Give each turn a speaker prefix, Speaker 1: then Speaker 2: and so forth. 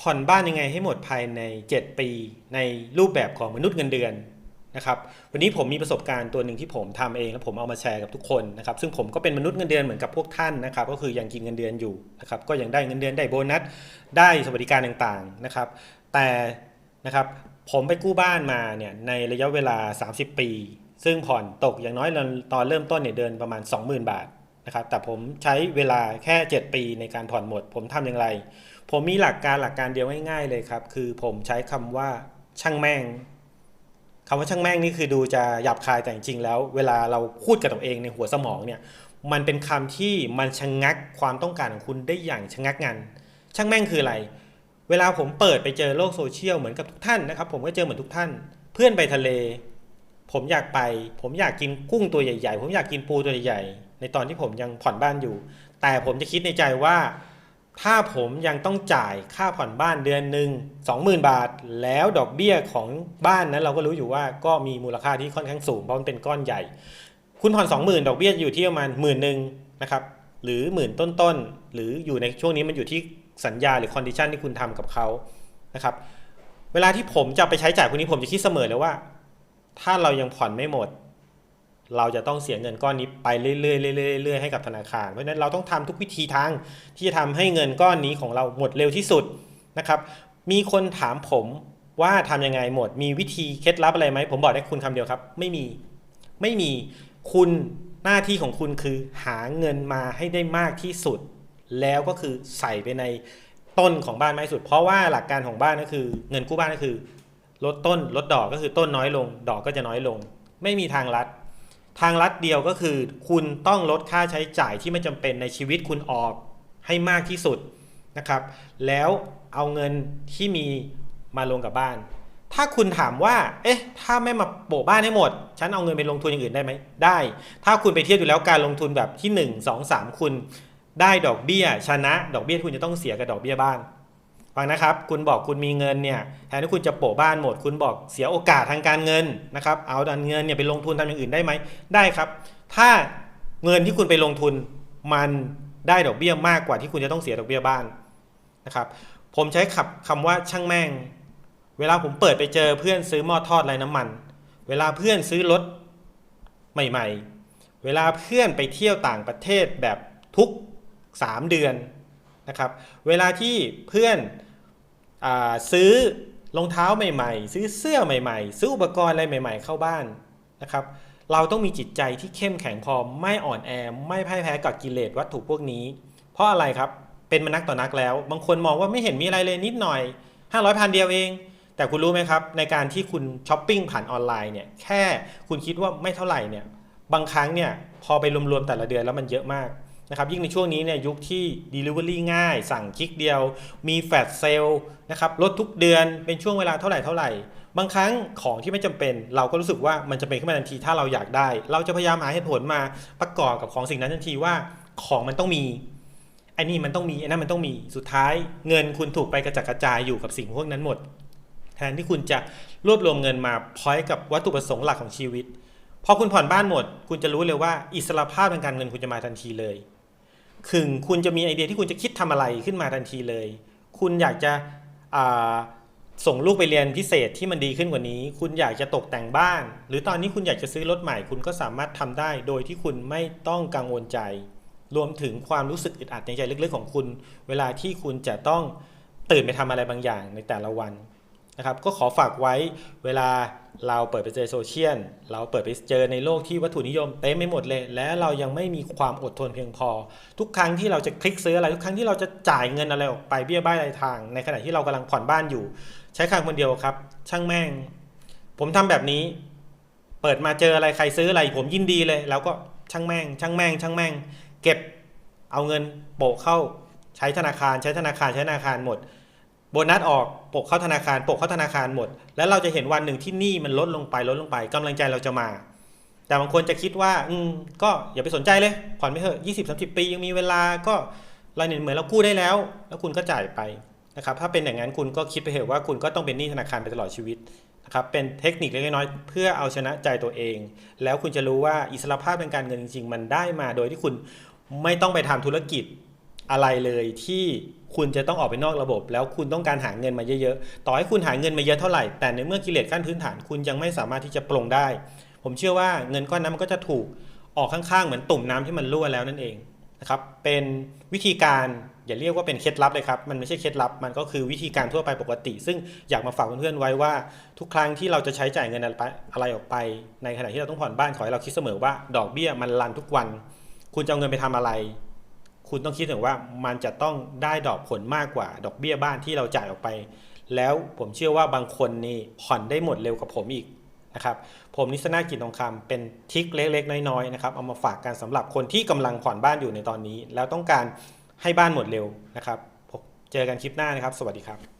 Speaker 1: ผ่อนบ้านยังไงให้หมดภายใน 7 ปีในรูปแบบของมนุษย์เงินเดือนนะครับวันนี้ผมมีประสบการณ์ตัวหนึ่งที่ผมทำเองแล้วผมเอามาแชร์กับทุกคนนะครับซึ่งผมก็เป็นมนุษย์เงินเดือนเหมือนกับพวกท่านนะครับก็คือยังกินเงินเดือนอยู่นะครับก็ยังได้เงินเดือนได้โบนัสได้สวัสดิการต่างๆนะครับ แต่นะครับผมไปกู้บ้านมาเนี่ยในระยะเวลา 30 ปี ซึ่งผ่อนตกอย่างน้อยตอนเริ่มต้นเนี่ยเดือนประมาณ 20,000 บาท นะครับแต่ผมใช้เวลาแค่ 7 ปีในการผ่อนหมด ผมทำอย่างไร ผมมีหลักการหลักการเดียวง่ายๆเลยครับ คือผมใช้คำว่าช่างแม่งคำว่าช่างแม่งนี่คือดูจะหยาบคายแต่จริงๆแล้ว เวลาเราพูดกับตัวเองในหัวสมองเนี่ยมันเป็นคำที่มันชะงงักความต้องการของคุณได้อย่างชะงงักงันช่างแม่งคืออะไร เวลาผมเปิดไปเจอโลกโซเชียลเหมือนกับทุกท่านนะครับ ผมก็เจอเหมือนทุกท่าน เพื่อนไปทะเล ผมอยากไป ผมอยากกินกุ้งตัวใหญ่ ๆ ผมอยากกินปูตัวใหญ่ๆในตอนที่ผมยังผ่อนบ้านอยู่ แต่ผมจะคิดในใจว่า ถ้าผมยังต้องจ่ายค่าผ่อนบ้านเดือนหนึ่ง20,000 บาท แล้วดอกเบี้ยของบ้านนั้นเราก็รู้อยู่ว่าก็มีมูลค่าที่ค่อนข้างสูงเพราะมันเป็นก้อนใหญ่ คุณผ่อน20,000 ดอกเบี้ยอยู่ที่ประมาณหมื่นหนึ่งนะครับหรือหมื่นต้นๆหรืออยู่ในช่วงนี้มันอยู่ที่สัญญาหรือคอนดิชันที่คุณทำกับเขานะครับเวลาที่ผมจะไปใช้จ่ายพวกนี้ผมจะคิดเสมอเลยว่า ถ้าเรายังผ่อนไม่หมด เราจะต้องเสียเงินก้อนนี้ไปเรื่อยๆเรื่อยๆให้กับธนาคาร เพราะฉะนั้นเราต้องทำทุกวิธีทางที่จะทำให้เงินก้อนนี้ของเราหมดเร็วที่สุดนะครับ มีคนถามผมว่าทำยังไงหมด มีวิธีเคล็ดลับอะไรไหม ผมบอกได้คุณคำเดียวครับ ไม่มี ไม่มี คุณหน้าที่ของคุณคือหาเงินมาให้ได้มากที่สุด แล้วก็คือใส่ไปในต้นของบ้านมากที่สุด เพราะว่าหลักการของบ้านก็คือ เงินกู้บ้านก็คือ ลดต้นลดดอกก็คือต้นน้อยลง ดอกก็จะน้อยลง ไม่มีทางลัด ทางลัดเดียวก็คือ คุณต้องลดค่าใช้จ่ายที่ไม่จำเป็นในชีวิตคุณออกให้มากที่สุดนะครับ แล้วเอาเงินที่มีมาลงกับบ้าน ถ้าคุณถามว่า เอ๊ะ ถ้าไม่มาโปะบ้านให้หมด ฉันเอาเงินไปลงทุนอย่างอื่นได้ไหม ได้ ถ้าคุณไปเทียบดูแล้วการลงทุนแบบที่ 1 2 3 คุณ ได้ดอกเบี้ย ชนะ ดอกเบี้ยคุณจะต้องเสียกับดอกเบี้ยบ้าน ฟังนะครับ คุณบอกคุณมีเงินเนี่ยแทนที่คุณจะโปะบ้านหมด คุณบอกเสียโอกาสทางการเงินนะครับ เอาดันเงินเนี่ยไปลงทุนทำอย่างอื่นได้ไหมได้ครับ ถ้าเงินที่คุณไปลงทุนมันได้ดอกเบี้ยมากกว่าที่คุณจะต้องเสียดอกเบี้ยบ้านนะครับ ผมใช้ขับคำว่าช่างแม่ง เวลาผมเปิดไปเจอเพื่อนซื้อหม้อทอดไร้น้ำมัน เวลาเพื่อนซื้อรถใหม่ ๆ เวลาเพื่อนไปเที่ยวต่างประเทศแบบทุก 3 เดือนนะครับ เวลาที่เพื่อน ซื้อรองเท้าใหม่ ๆ ซื้อเสื้อใหม่ ๆ ซื้ออุปกรณ์อะไรใหม่ ๆ เข้าบ้านนะครับ เราต้องมีจิตใจที่เข้มแข็งพอไม่อ่อนแอไม่พ่ายแพ้กับกิเลสวัตถุพวกนี้ เพราะอะไรครับเป็นมนักต่อนักแล้ว บางคนมองว่าไม่เห็นมีอะไรเลยนิดหน่อย 500พันเดียวเอง แต่คุณรู้ไหมครับ ในการที่คุณช้อปปิ้งผ่านออนไลน์เนี่ยแค่คุณคิดว่าไม่เท่าไหร่เนี่ยบางครั้งเนี่ยพอไปรวมๆแต่ละเดือนแล้วมันเยอะมาก นะครับยิ่งในช่วงนี้เนี่ยยุคที่ Delivery ง่าย สั่งคลิกเดียว มีแฟลชเซลนะครับลดทุกเดือนเป็นช่วงเวลาเท่าไหร่เท่าไหร่ บางครั้งของที่ไม่จำเป็น เราก็รู้สึกว่ามันจะเป็นขึ้นมาทันทีถ้าเราอยากได้ เราจะพยายามหาเหตุผลมาประกอบกับของสิ่งนั้นทันทีว่าของมันต้องมีไอ้นี่มันต้องมีไอ้นั่นมันต้องมีสุดท้ายเงินคุณถูกไปกระจัดกระจายอยู่กับสิ่งพวกนั้นหมด แทนที่คุณจะรวบรวมเงินมาพอยกับวัตถุประสงค์หลักของชีวิตพอคุณผ่อนบ้านหมด คุณจะรู้เลยว่าอิสรภาพทางการเงินคุณจะมาทันทีเลย คือคุณจะมีไอเดียที่คุณจะคิดทำอะไรขึ้นมาทันทีเลย คุณอยากจะส่งลูกไปเรียนพิเศษที่มันดีขึ้นกว่านี้ คุณอยากจะตกแต่งบ้าน หรือตอนนี้คุณอยากจะซื้อรถใหม่ คุณก็สามารถทำได้ โดยที่คุณไม่ต้องกังวลใจ รวมถึงความรู้สึกอึดอัดในใจลึกๆของคุณ เวลาที่คุณจะต้องตื่นไปทำอะไรบางอย่างในแต่ละวัน นะครับก็ขอฝากไว้เวลาเราเปิดไปเจอโซเชียลเราเปิดไปเจอในโลกที่วัตถุนิยมเต็มไม่หมดเลย และเรายังไม่มีความอดทนเพียงพอ ทุกครั้งที่เราจะคลิกซื้ออะไร ทุกครั้งที่เราจะจ่ายเงินอะไรออกไปเบี้ยบ้ายรายทาง ในขณะที่เรากำลังผ่อนบ้านอยู่ ใช้คำคนเดียวครับ ช่างแม่ง ผมทำแบบนี้ เปิดมาเจออะไรใครซื้ออะไร ผมยินดีเลย แล้วก็ช่างแม่ง ช่างแม่ง ช่างแม่ง เก็บเอาเงินโปะเข้าใช้ธนาคาร ใช้ธนาคารใช้ธนาคารหมด โบนัสออกปกเข้าธนาคารปกเข้าธนาคารหมด แล้วเราจะเห็นวันหนึ่งที่หนี้มันลดลงไปลดลงไปกำลังใจเราจะมา แต่บางคนจะคิดว่า อืมก็อย่าไปสนใจเลยผ่อนไม่เถอะยี่สิบสามสิบปียังมีเวลาก็เราเหมือนเรากู้ได้แล้ว แล้วคุณก็จ่ายไปนะครับถ้าเป็นอย่างนั้นคุณก็คิดไปเถอะว่าคุณก็ต้องเป็นหนี้ธนาคารไปตลอดชีวิตนะครับเป็นเทคนิคเล็กน้อยเพื่อเอาชนะใจตัวเอง แล้วคุณจะรู้ว่าอิสรภาพทางการเงินจริง ๆ มันได้มาโดยที่คุณไม่ต้องไปทำธุรกิจอะไรเลยที่ คุณจะต้องออกไปนอกระบบ แล้วคุณต้องการหาเงินมาเยอะๆ ต่อให้คุณหาเงินมาเยอะเท่าไหร่ แต่ในเมื่อกิเลสขั้นพื้นฐานคุณยังไม่สามารถที่จะปลงได้ ผมเชื่อว่าเงินก้อนนั้นมันก็จะถูกออกข้างๆ เหมือนตุ่มน้ำที่มันรั่วแล้วนั่นเองนะครับ เป็นวิธีการอย่าเรียกว่าเป็นเคล็ดลับเลยครับ มันไม่ใช่เคล็ดลับ มันก็คือวิธีการทั่วไปปกติ ซึ่งอยากมาฝากเพื่อนๆไว้ว่าทุกครั้งที่เราจะใช้จ่ายเงินอะไรออกไป ในขณะที่เราต้องผ่อนบ้านขอให้เราคิดเสมอว่า ดอกเบี้ยมันรันทุกวัน คุณจะเอาเงินไปทำอะไร คุณต้องคิดถึงว่ามันจะต้องได้ดอกผลมากกว่า ดอกเบี้ยบ้านที่เราจ่ายออกไป แล้วผมเชื่อว่าบางคนนี่ผ่อนได้หมดเร็วกว่าผมอีกนะครับ ผมนิสนากินทองคำเป็นทิคเล็กๆ น้อยๆนะครับ เอามาฝากกันสำหรับคนที่กำลังผ่อนบ้านอยู่ในตอนนี้ แล้วต้องการให้บ้านหมดเร็วนะครับพบเจอกันคลิปหน้านะครับ สวัสดีครับ